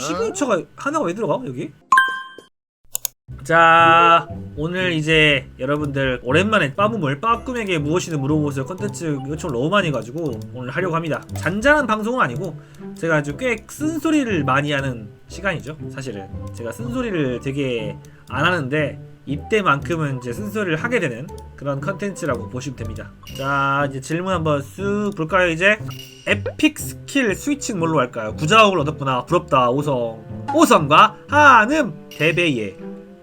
시그니처가 하나가 왜 들어가 여기? 자 오늘 이제 여러분들 오랜만에 빠무물 빠꿈에게 무엇이든 물어보세요 컨텐츠 요청을 너무 많이 해가지고 오늘 하려고 합니다 잔잔한 방송은 아니고 제가 아주 꽤 쓴소리를 많이 하는 시간이죠 사실은 제가 쓴소리를 되게 안 하는데 이때만큼은 이제 쓴소리를 하게 되는 그런 컨텐츠라고 보시면 됩니다. 자 이제 질문 한번 쑥 볼까요 이제? 에픽 스킬 스위칭 뭘로 할까요? 구자옥을 얻었구나. 부럽다 오성. 오성과 한음 대배예.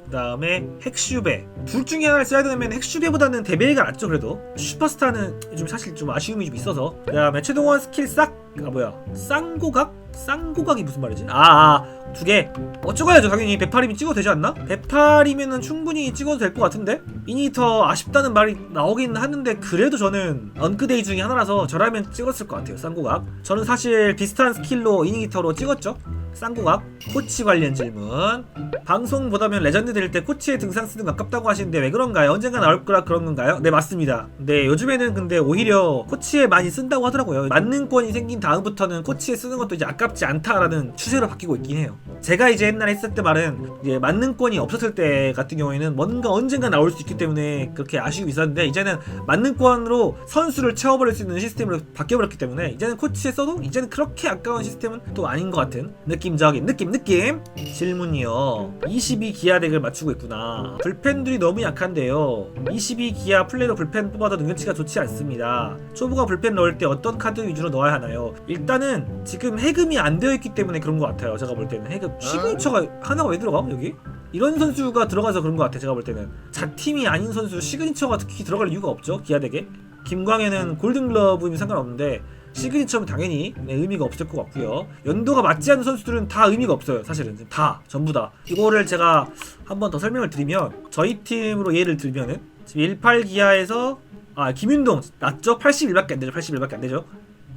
그 다음에 핵슈베 둘 중에 하나를 써야 되면 핵슈베보다는 대베이가 낫죠 그래도. 슈퍼스타는 좀 사실 좀 아쉬움이 좀 있어서. 그 다음에 최동원 스킬 싹 아 뭐야. 쌍고각? 쌍고각이 무슨 말이지? 아두 개. 어 찍어야죠 당연히. 108이면 찍어도 되지 않나? 108이면은 충분히 찍어도 될 것 같은데? 이니터 아쉽다는 말이 나오긴 하는데 그래도 저는 언크데이 중에 하나라서 저라면 찍었을 것 같아요 쌍고각. 저는 사실 비슷한 스킬로 이니터로 찍었죠 쌍고각 코치 관련 질문 방송 보다면 레전드 될 때 코치의 등상 쓰는 거 아깝다고 하시는데 왜 그런가요? 언젠가 나올 거라 그런 건가요? 네 맞습니다. 네 요즘에는 근데 오히려 코치에 많이 쓴다고 하더라고요. 만능권이 생긴 다음부터는 코치에 쓰는 것도 이제 아깝지 않다라는 추세로 바뀌고 있긴 해요. 제가 이제 옛날에 했을 때 말은 이제 만능권이 없었을 때 같은 경우에는 뭔가 언젠가 나올 수 있기 때문에 그렇게 아쉬움이 있었는데 이제는 만능권으로 선수를 채워버릴 수 있는 시스템으로 바뀌어버렸기 때문에 이제는 코치에 써도 이제는 그렇게 아까운 시스템은 또 아닌 것 같은 느낌 적인 느낌 느낌? 질문이요. 22 기아 덱을 맞추고 있구나. 불펜들이 너무 약한데요. 22 기아 플레이로 불펜 뽑아도 능력치가 좋지 않습니다. 초보가 불펜 넣을 때 어떤 카드 위주로 넣어야 하나요? 일단은 지금 해금이 안 되어 있기 때문에 그런 것 같아요 제가 볼 때는. 해금. 시그니처가 하나가 왜 들어가 여기? 이런 선수가 들어가서 그런 것 같아 제가 볼 때는. 자팀이 아닌 선수 시그니처가 특히 들어갈 이유가 없죠 기아 덱에? 김광현은 골든글러브이면 상관없는데 시그니처는 당연히 네, 의미가 없을 것 같고요. 연도가 맞지 않는 선수들은 다 의미가 없어요. 사실은 다 전부 다. 이거를 제가 한 번 더 설명을 드리면 저희 팀으로 예를 들면은 지금 18 기아에서 아 김윤동 낮죠? 81밖에 안 되죠. 81밖에 안 되죠.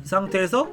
이 상태에서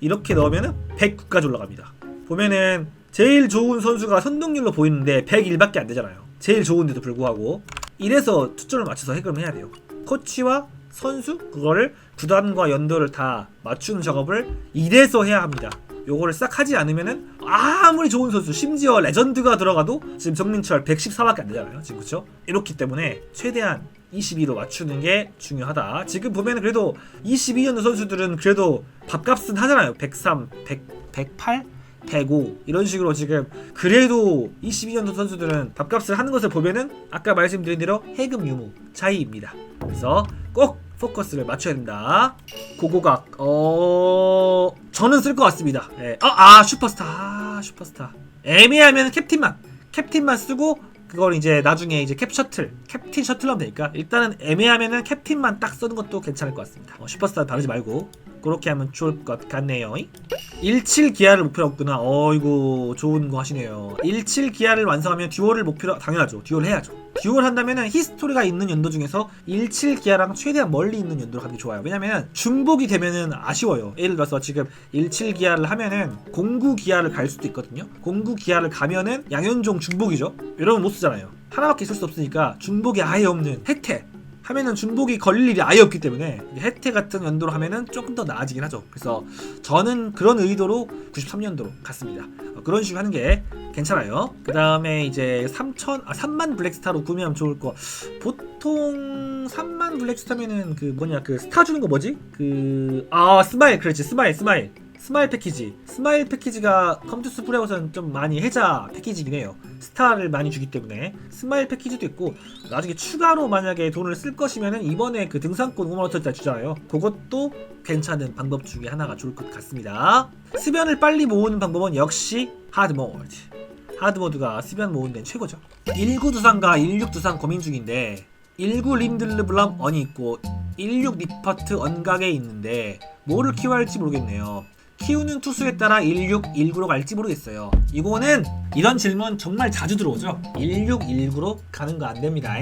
이렇게 넣으면은 109까지 올라갑니다. 보면은 제일 좋은 선수가 선동률로 보이는데 101밖에 안 되잖아요. 제일 좋은데도 불구하고 이래서 초점을 맞춰서 해결을 해야 돼요. 코치와 선수 그거를 구단과 연도를 다 맞추는 작업을 이래서 해야 합니다. 요거를 싹 하지 않으면은 아무리 좋은 선수 심지어 레전드가 들어가도 지금 정민철 114밖에 안 되잖아요. 지금 그쵸? 이렇기 때문에 최대한 22로 맞추는 게 중요하다. 지금 보면은 그래도 22년도 선수들은 그래도 밥값은 하잖아요. 103, 100, 108? 105 이런 식으로 지금 그래도 22년도 선수들은 밥값을 하는 것을 보면은 아까 말씀드린 대로 해금 유무 차이입니다. 그래서 꼭 포커스를 맞춰야 된다. 고고각 어 저는 쓸 것 같습니다. 예. 아, 아 슈퍼스타 아, 슈퍼스타 애매하면 캡틴만 캡틴만 쓰고 그걸 이제 나중에 이제 캡 셔틀 캡틴 셔틀 하면 되니까 일단은 애매하면은 캡틴만 딱 쓰는 것도 괜찮을 것 같습니다. 어, 슈퍼스타 바르지 말고 그렇게 하면 좋을 것 같네요. 17 기아를 목표로 했구나. 어이구 좋은 거 하시네요. 17 기아를 완성하면 듀얼을 목표로 당연하죠. 듀얼 해야죠. 듀얼 한다면은 히스토리가 있는 연도 중에서 17 기아랑 최대한 멀리 있는 연도로 가는 게 좋아요. 왜냐면 중복이 되면은 아쉬워요. 예를 들어서 지금 17 기아를 하면은 09 기아를 갈 수도 있거든요. 09 기아를 가면은 양현종 중복이죠. 여러분 못 쓰잖아요. 하나밖에 쓸수 없으니까 중복이 아예 없는 혜택 하면은 중복이 걸릴 일이 아예 없기 때문에 혜택 같은 연도로 하면은 조금 더 나아지긴 하죠. 그래서 저는 그런 의도로 93년도로 갔습니다. 어, 그런 식으로 하는 게 괜찮아요. 그 다음에 이제 3천, 아, 3만 블랙스타로 구매하면 좋을 거. 보통 3만 블랙스타면은 그 뭐냐, 그 스타 주는 거 뭐지? 그, 아, 스마일, 그렇지, 스마일, 스마일. 스마일 패키지. 스마일 패키지가 컴투스 프레오선 좀 많이 해자 패키지긴 해요. 스타를 많이 주기 때문에 스마일 패키지도 있고 나중에 추가로 만약에 돈을 쓸 것이면은 이번에 그 등산권 5만 원짜리 주잖아요. 그것도 괜찮은 방법 중에 하나가 좋을 것 같습니다. 수변을 빨리 모으는 방법은 역시 하드모드. 하드모드가 수변 모으는 데는 최고죠. 19 두산과 16 두산 고민 중인데 19 림들르블람 언이 있고 16 리퍼트 언각에 있는데 뭐를 키워야 할지 모르겠네요. 키우는 투수에 따라 16, 19로 갈지 모르겠어요. 이거는 이런 질문 정말 자주 들어오죠. 16, 19로 가는 거 안 됩니다.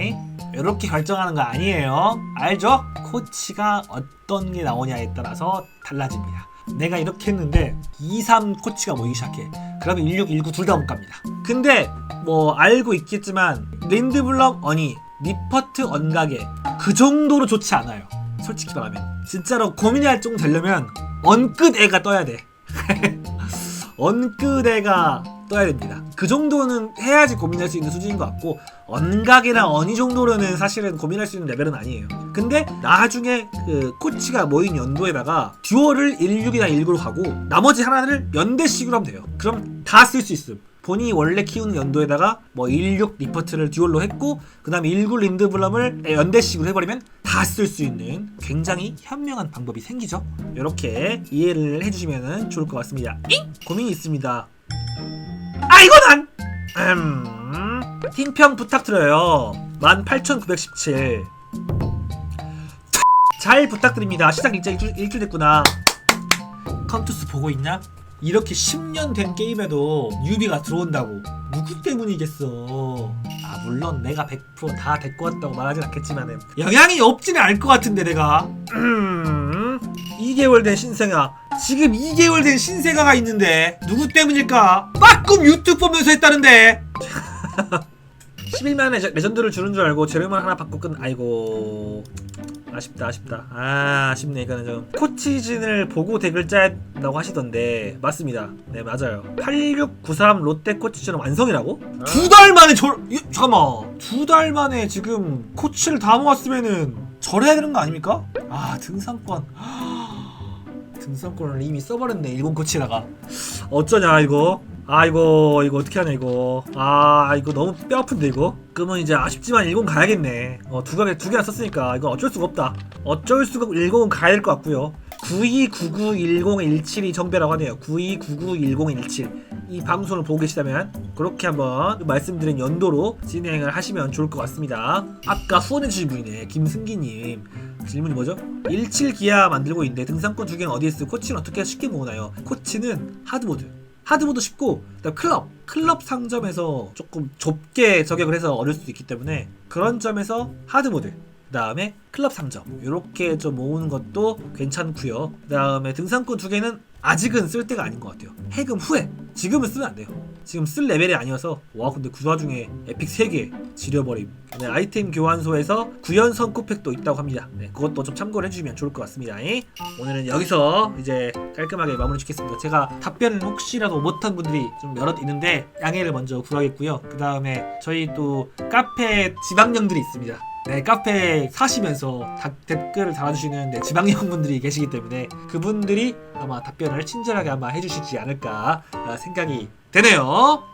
이렇게 결정하는 거 아니에요. 알죠? 코치가 어떤 게 나오냐에 따라서 달라집니다. 내가 이렇게 했는데 2, 3 코치가 모이기 시작해. 그러면 16, 19 둘 다 못 갑니다. 근데 뭐 알고 있겠지만 린드블럼 어니, 리퍼트 언각에 그 정도로 좋지 않아요. 솔직히 말하면 진짜로 고민할 정도 되려면 언끝 애가 떠야 돼. 언끄대가 떠야 됩니다. 그 정도는 해야지 고민할 수 있는 수준인 것 같고 언각이나 어니 정도로는 사실은 고민할 수 있는 레벨은 아니에요. 근데 나중에 그 코치가 모인 연도에다가 듀얼을 16이나 19로 가고 나머지 하나를 연대식으로 하면 돼요. 그럼 다 쓸 수 있음. 본인이 원래 키우는 연도에다가 뭐 16 리퍼트를 듀얼로 했고 그 다음에 19 린드블럼을 연대식으로 해버리면 다 쓸 수 있는 굉장히 현명한 방법이 생기죠? 이렇게 이해를 해주시면 좋을 것 같습니다. 잉? 고민이 있습니다. 아 이건 안! 음... 팀평 부탁드려요. 18917 잘 부탁드립니다. 시작 일자 일주일, 일주일 됐구나. 컨투스 보고 있냐? 이렇게 10년 된 게임에도 뉴비가 들어온다고. 누구 때문이겠어? 아 물론 내가 100%다 데리고 왔다고 말하진 않겠지만은 영향이 없지는 않을 것 같은데 내가. 음, 2개월 된 신생아. 지금 2개월 된 신생아가 있는데 누구 때문일까? 빠꿈 유튜브 보면서 했다는데 11만의 레전- 레전드를 주는 줄 알고 재료만 하나 받고 끝 아이고. 아쉽다 아쉽다. 아 아쉽네 이거는 좀. 코치진을 보고 덱을 짜다고 하시던데 맞습니다. 네 맞아요. 8693 롯데 코치진은 완성이라고? 두 달 만에 저 이, 잠깐만. 두 달 만에 지금 코치를 다 모았으면은 절해야 되는 거 아닙니까? 아 등산권. 등산권을 이미 써버렸네 일본 코치다가. 어쩌냐 이거 아 이거 이거 어떻게 하냐 이거. 아 이거 너무 뼈 아픈데 이거? 그러면 이제 아쉽지만 일본 가야겠네. 어두 가게 두 개나 썼으니까 이건 어쩔 수가 없다. 어쩔 수가 없고 일본은 가야 될 것 같고요. 92991017이 정배라고 하네요. 92991017 이 방송을 보고 계시다면 그렇게 한번 말씀드린 연도로 진행을 하시면 좋을 것 같습니다. 아까 후원해주신 분이네. 김승기님. 질문이 뭐죠? 17기아 만들고 있는데 등산권 두 개는 어디에 쓰고 코치는 어떻게 쉽게 모으나요? 코치는 하드모드 하드모드 쉽고 그다음 클럽. 클럽 상점에서 조금 좁게 저격을 해서 어릴 수도 있기 때문에 그런 점에서 하드모드 그 다음에 클럽 상점. 이렇게 좀 모으는 것도 괜찮고요. 그 다음에 등산권 두 개는 아직은 쓸 때가 아닌 것 같아요. 해금 후에 지금은 쓰면 안 돼요. 지금 쓸 레벨이 아니어서 와 근데 그 와중에 에픽 3개 지려버림. 네, 아이템 교환소에서 구현 선쿠팩도 있다고 합니다. 네, 그것도 좀 참고를 해주시면 좋을 것 같습니다. 예? 오늘은 여기서 이제 깔끔하게 마무리 짓겠습니다. 제가 답변을 혹시라도 못한 분들이 좀 여럿 있는데 양해를 먼저 구하겠고요. 그 다음에 저희 또 카페 지방령들이 있습니다 네, 카페 사시면서 다- 댓글을 달아주시는 네, 지방령 분들이 계시기 때문에 그분들이 아마 답변을 친절하게 아마 해주시지 않을까 아, 생각이 되네요.